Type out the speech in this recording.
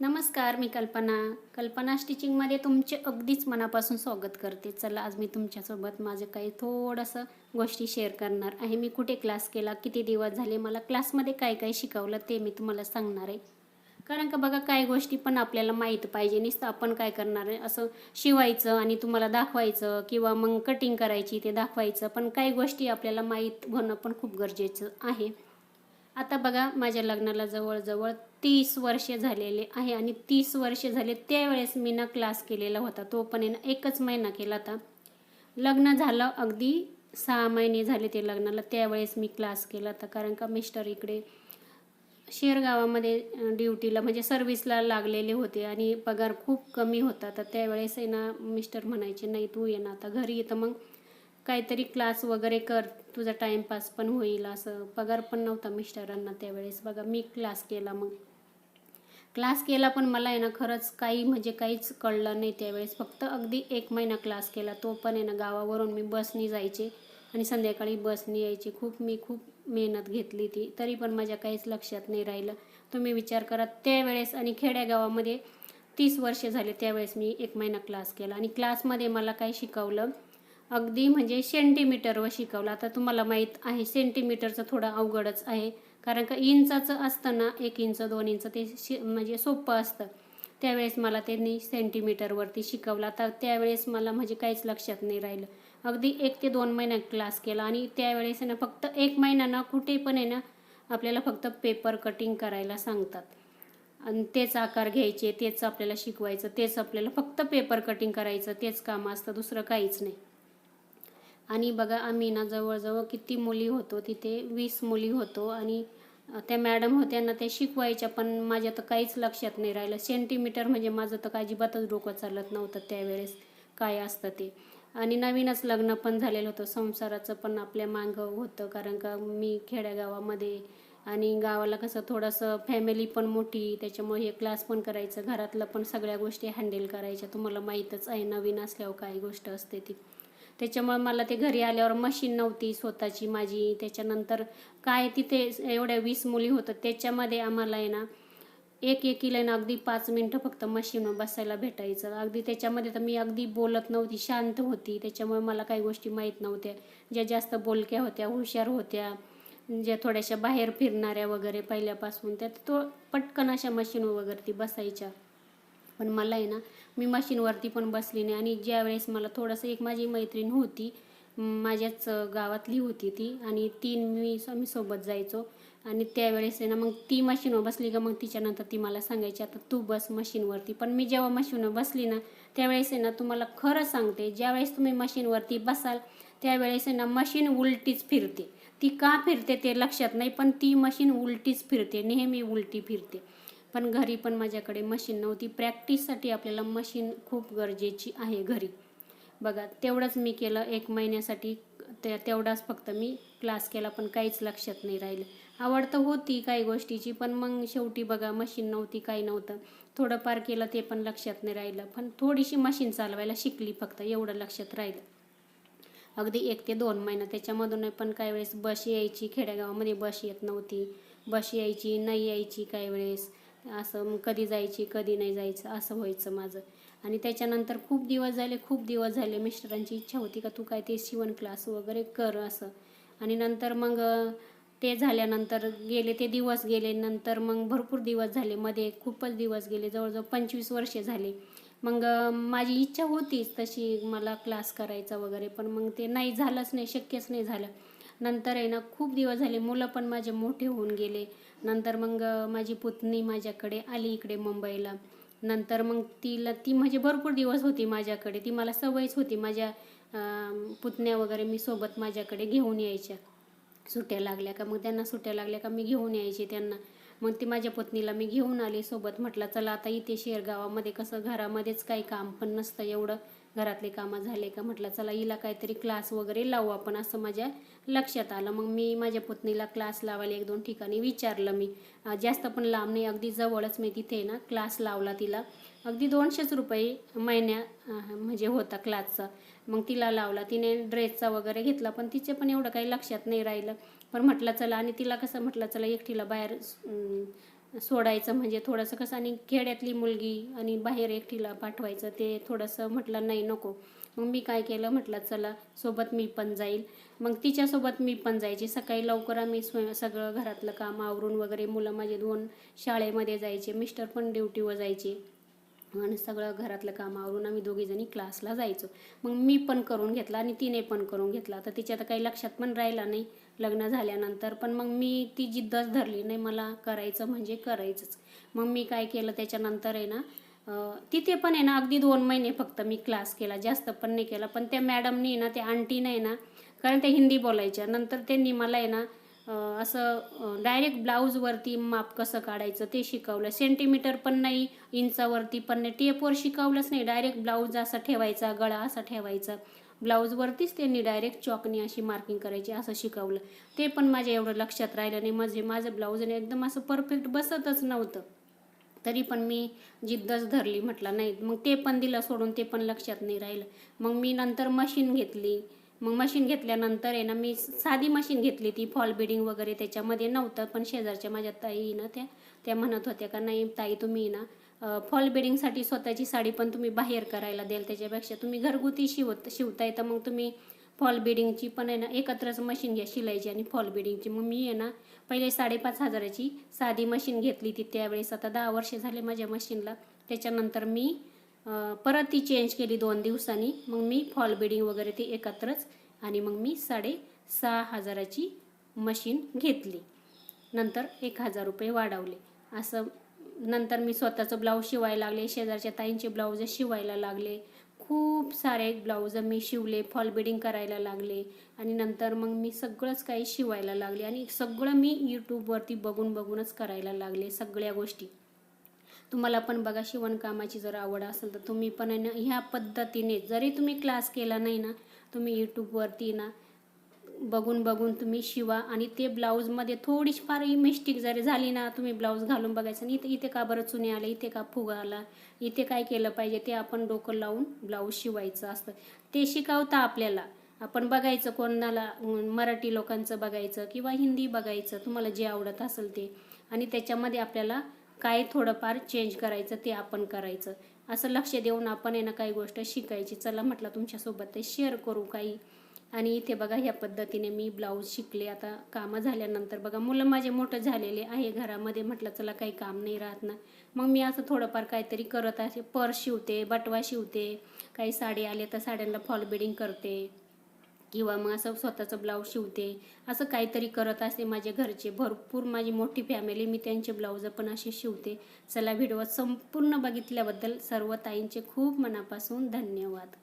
नमस्कार मी कल्पना. कल्पना स्टिचिंगमध्ये तुमचे अगदीच मनापासून स्वागत करते. चला आज मी तुमच्यासोबत माझं काही थोडंसं गोष्टी शेअर करणार आहे. मी कुठे क्लास केला किती दिवस झाले मला क्लासमध्ये काय काय शिकवलं ते मी तुम्हाला सांगणार आहे. कारण का बघा काही गोष्टी पण आपल्याला माहीत पाहिजे. नुसतं आपण काय करणार आहे? असं शिवायचं आणि तुम्हाला दाखवायचं किंवा मग कटिंग करायची ते दाखवायचं. पण काही गोष्टी आपल्याला माहीत होणं पण खूप गरजेचं आहे. आता बघा माझ्या लग्नाला जवळजवळ तीस वर्षे झालेले आहे आणि तीस वर्षे झाले त्यावेळेस मी ना क्लास केलेला होता. तो पण आहे ना एकच महिना केला होता. लग्न झालं अगदी सहा महिने झाले ते लग्नाला. त्यावेळेस मी क्लास केला होता. कारण का मिस्टर इकडे शेरगावामध्ये ड्युटीला म्हणजे सर्व्हिसला लागलेले होते आणि पगार खूप कमी होता. तर त्यावेळेस आहे ना मिस्टर म्हणायचे नाही तू ये ना आता घरी येतं मग काहीतरी क्लास वगैरे कर तुझा टाईमपास पण होईल असं. पगार पण नव्हता मिस्टरांना त्यावेळेस. बघा मी क्लास केला मग. क्लास केला पण मला आहे ना खरंच काही म्हणजे काहीच कळलं नाही त्यावेळेस. फक्त अगदी एक महिना क्लास केला. तो पण आहे ना गावावरून मी बसनी जायचे आणि संध्याकाळी बसनी यायचे. खूप मी खूप मेहनत घेतली ती. तरी पण माझ्या काहीच लक्षात नाही राहिलं. तुम्ही विचार करा त्यावेळेस आणि खेड्यागावामध्ये तीस वर्ष झाले त्यावेळेस मी एक महिना क्लास केला. आणि क्लासमध्ये मला काय शिकवलं. अगदी म्हणजे सेंटीमीटरवर शिकवलं. आता तुम्हाला माहीत आहे सेंटीमीटरचं थोडं अवघडच आहे. कारण का इंचाचं असतं ना एक इंच दोन इंच ते शि म्हणजे सोपं असतं. त्यावेळेस मला त्यांनी सेंटीमीटरवरती शिकवला. तर त्यावेळेस मला म्हणजे काहीच लक्षात नाही राहिलं. अगदी एक ते दोन महिना क्लास केला आणि त्यावेळेस आहे ना फक्त एक महिना ना कुठे पण आहे ना आपल्याला फक्त पेपर कटिंग करायला सांगतात. आणि तेच आकार घ्यायचे तेच आपल्याला शिकवायचं तेच आपल्याला फक्त पेपर कटिंग करायचं तेच काम असतं दुसरं काहीच नाही. आणि बघा आम्ही ना जवळजवळ किती मुली होतो तिथे वीस मुली होतो आणि त्या मॅडम होत्या ना त्या शिकवायच्या पण माझ्या तर काहीच लक्षात नाही राहिलं. सेंटीमीटर म्हणजे माझं तर अजिबातच डोकं चालत नव्हतं त्यावेळेस काय असतं ते. आणि नवीनच लग्न पण झालेलं होतं संसाराचं पण आपल्या मागं होतं कारण का मी खेड्यागावामध्ये आणि गावाला कसं थोडंसं फॅमिली पण मोठी त्याच्यामुळे हे क्लास पण करायचं घरातलं पण सगळ्या गोष्टी हँडल करायच्या तुम्हाला माहीतच आहे नवीन असल्यावर काय गोष्ट असते ती. त्याच्यामुळे मला ते घरी आल्यावर मशीन नव्हती स्वतःची माझी. त्याच्यानंतर काय तिथे एवढ्या वीस मुली होतं त्याच्यामध्ये आम्हाला आहे ना एक एकीला आहे ना अगदी पाच मिनटं फक्त मशीनवर बसायला भेटायचं. अगदी त्याच्यामध्ये तर मी अगदी बोलत नव्हती शांत होती. त्याच्यामुळे मला काही गोष्टी माहीत नव्हत्या. ज्या जास्त बोलक्या होत्या हुशार होत्या ज्या थोड्याशा बाहेर फिरणाऱ्या वगैरे पहिल्यापासून त्या तो पटकन अशा मशीनवर वगैरे ती बसायच्या. पण मला आहे ना मी मशीनवरती पण बसली नाही आणि ज्यावेळेस मला थोडंसं एक माझी मैत्रीण होती माझ्याच गावातली होती ती आणि तीन मी आम्ही सोबत जायचो. आणि त्यावेळेस आहे ना मग ती मशीनवर बसली का मग तिच्यानंतर ती मला सांगायची आता तू बस मशीनवरती पण मी जेव्हा मशीनवर बसली ना त्यावेळेस आहे ना तुम्हाला खरं सांगते ज्यावेळेस तुम्ही मशीनवरती बसाल त्यावेळेस आहे ना मशीन उलटीच फिरते. ती का फिरते ते लक्षात नाही पण ती मशीन उलटीच फिरते नेहमी उलटी फिरते. पण घरी पण माझ्याकडे मशीन नव्हती. प्रॅक्टिससाठी आपल्याला मशीन खूप गरजेची आहे घरी. बघा तेवढंच मी केलं. एक महिन्यासाठी ते तेवढाच फक्त मी क्लास केला पण काहीच लक्षात नाही राहिलं. आवड तर होती काही गोष्टीची पण मग शेवटी बघा मशीन नव्हती काही नव्हतं. थोडंफार केलं ते पण लक्षात नाही राहिलं. पण थोडीशी मशीन चालवायला शिकली फक्त एवढं लक्षात राहिलं. अगदी एक ते दोन महिना. त्याच्यामधून पण काही वेळेस बस यायची खेडेगावामध्ये बस येत नव्हती. बस यायची नाही यायची काही वेळेस. असं मग कधी जायची कधी नाही जायचं असं व्हायचं माझं. आणि त्याच्यानंतर खूप दिवस झाले खूप दिवस झाले मिस्टरांची इच्छा होती का तू काय ते शिवण क्लास वगैरे कर असं. आणि नंतर मग ते झाल्यानंतर गेले ते दिवस गेले नंतर मग भरपूर दिवस झाले. मध्ये खूपच दिवस गेले जवळजवळ पंचवीस वर्षे झाले. मग माझी इच्छा होतीच तशी मला क्लास करायचा वगैरे पण मग ते नाही झालंच नाही शक्यच नाही झालं. नंतर आहे ना खूप दिवस झाले मुलं पण माझे मोठे होऊन गेले. नंतर मग माझी पुतणी माझ्याकडे आली इकडे मुंबईला. नंतर मग तिला ती म्हणजे भरपूर दिवस होती माझ्याकडे. ती मला सवयच होती माझ्या पुतण्या वगैरे मी सोबत माझ्याकडे घेऊन यायच्या. सुट्ट्या लागल्या का? मग त्यांना सुट्ट्या लागल्या का? मी घेऊन यायचे त्यांना. मग ती माझ्या पत्नीला मी घेऊन आले सोबत. म्हटलं चला आता इथे शेरगावामध्ये कसं घरामध्येच काही काम पण नसतं एवढं घरातले कामं झाले का? म्हटलं चला हिला काहीतरी क्लास वगैरे लावू आपण असं माझ्या लक्षात आलं. मग मी माझ्या पत्नीला क्लास लावायला एक दोन ठिकाणी विचारलं मी. जास्त पण लांब नाही अगदी जवळच मी तिथे ना क्लास लावला तिला. अगदी दोनशेच रुपये महिन्या म्हणजे होता क्लासचा मग तिला लावला. तिने ड्रेसचा वगैरे घेतला पण तिचे पण एवढं काही लक्षात नाही राहिलं. पण म्हटलं चला आणि तिला कसं म्हटलं चला एकटीला बाहेर सोडायचं म्हणजे थोडंसं कसं आणि खेड्यातली मुलगी आणि बाहेर एकटीला पाठवायचं ते थोडंसं म्हटलं नाही नको. मग मी काय केलं म्हटलं चला सोबत मी पण जाईल. मग तिच्यासोबत मी पण जायची. सकाळी लवकर आम्ही स्वयं सगळं घरातलं काम आवरून वगैरे मुलं माझे दोन शाळेमध्ये जायचे. मिस्टर पण ड्युटीवर जायचे. आणि सगळं घरातलं काम आवरून आम्ही दोघीजणी क्लासला जायचो. मग मी पण करून घेतला आणि तिने पण करून घेतला. तर तिच्या तर काही लक्षात पण राहिला नाही लग्न झाल्यानंतर. पण मग मी ती जिद्दच धरली नाही मला करायचं म्हणजे करायचंच. मग मी काय केलं त्याच्यानंतर आहे ना तिथे पण आहे ना अगदी दोन महिने फक्त मी क्लास केला. जास्त पण नाही केला. पण त्या मॅडमनी ना त्या आंटीने ना कारण त्या हिंदी बोलायच्या. नंतर त्यांनी मला आहे ना असं डायरेक्ट ब्लाऊजवरती माप कसं काढायचं ते शिकवलं. सेंटीमीटर पण नाही इंचावरती पण नाही. टेपवर शिकवलंच नाही. डायरेक्ट ब्लाऊज असा ठेवायचा गळा असा ठेवायचा. ब्लाऊजवरतीच त्यांनी डायरेक्ट चॉकनी अशी मार्किंग करायची असं शिकवलं. ते पण माझ्या एवढं लक्षात राहिलं नाही. म्हणजे माझं ब्लाऊजने एकदम असं परफेक्ट बसतच नव्हतं. तरी पण मी जिद्दच धरली. म्हटलं नाही. मग ते पण दिलं सोडून ते पण लक्षात नाही राहिलं. मग मी नंतर मशीन घेतली. मग मशीन घेतल्यानंतर आहे ना मी साधी मशीन घेतली ती फॉल बिडिंग वगैरे त्याच्यामध्ये नव्हतं पण शेजारच्या माझ्या ताई ना त्या त्या म्हणत होत्या का नाही ताई तुम्ही ना फॉल बिडिंगसाठी स्वतःची साडी पण तुम्ही बाहेर करायला द्याल त्याच्यापेक्षा तुम्ही घरगुती शिवत शिवताय तर मग तुम्ही फॉल बिडिंगची पण आहे ना एकत्रच मशीन घ्या शिलाईची आणि फॉल बिडिंगची मग मी आहे ना पहिले साडेपाच हजाराची साधी मशीन घेतली ती त्यावेळेस आता दहा वर्ष झाले माझ्या मशीनला त्याच्यानंतर मी परत ती चेंज केली दोन दिवसांनी. मग मी फॉल बिडिंग वगैरे ती एकत्रच आणि मग मी साडे सहा हजाराची मशीन घेतली. नंतर एक हजार रुपये वाढवले. असं नंतर मी स्वतःचं ब्लाऊज शिवायला लागले. शेजारच्या ताईंचे ब्लाऊज शिवायला लागले. खूप सारे ब्लाऊज मी शिवले फॉल बिडिंग करायला लागले आणि नंतर मग मी सगळंच काही शिवायला लागले आणि सगळं मी यूट्यूबवरती बघून बघूनच करायला लागले सगळ्या गोष्टी. तुम्हाला पण बघा शिवणकामाची जर आवड असेल तर तुम्ही पण आहे ना ह्या पद्धतीने जरी तुम्ही क्लास केला नाही ना तुम्ही यूट्यूबवरती ना बघून बघून तुम्ही शिवा. आणि ते ब्लाऊजमध्ये थोडीशी मिस्टेक जरी झाली ना तुम्ही ब्लाऊज घालून बघायचं आणि इथे इथे का बरं चुने आलं इथे का फुगा आला इथे काय केलं पाहिजे ते आपण डोकं लावून ब्लाऊज शिवायचं असतं. ते शिकवता आपल्याला. आपण बघायचं कोणाला मराठी लोकांचं बघायचं किंवा हिंदी बघायचं तुम्हाला जे आवडत असेल ते. आणि त्याच्यामध्ये आपल्याला काय थोडंफार चेंज करायचं ते आपण करायचं. असं लक्ष देऊन आपण आहे ना काही गोष्ट शिकायची. चला म्हटलं तुमच्यासोबत ते शेअर करू काही. आणि इथे बघा ह्या पद्धतीने मी ब्लाऊज शिकले. आता कामं झाल्यानंतर बघा मुलं माझे मोठं झालेले आहे घरामध्ये. म्हटलं चला काही काम नाही राहत ना. मग मी असं थोडंफार काहीतरी करत असे. पर्स शिवते बटवा शिवते. काही साडी आले तर साड्यांना फॉल बिडिंग करते. किंवा मग असं स्वतःचं ब्लाऊज शिवते असं काहीतरी करत असते माझे घरचे. भरपूर माझी मोठी फॅमिली मी त्यांचे ब्लाऊज पण असे शिवते. चला व्हिडिओ संपूर्ण बघितल्याबद्दल सर्व ताईंचे खूप मनापासून धन्यवाद.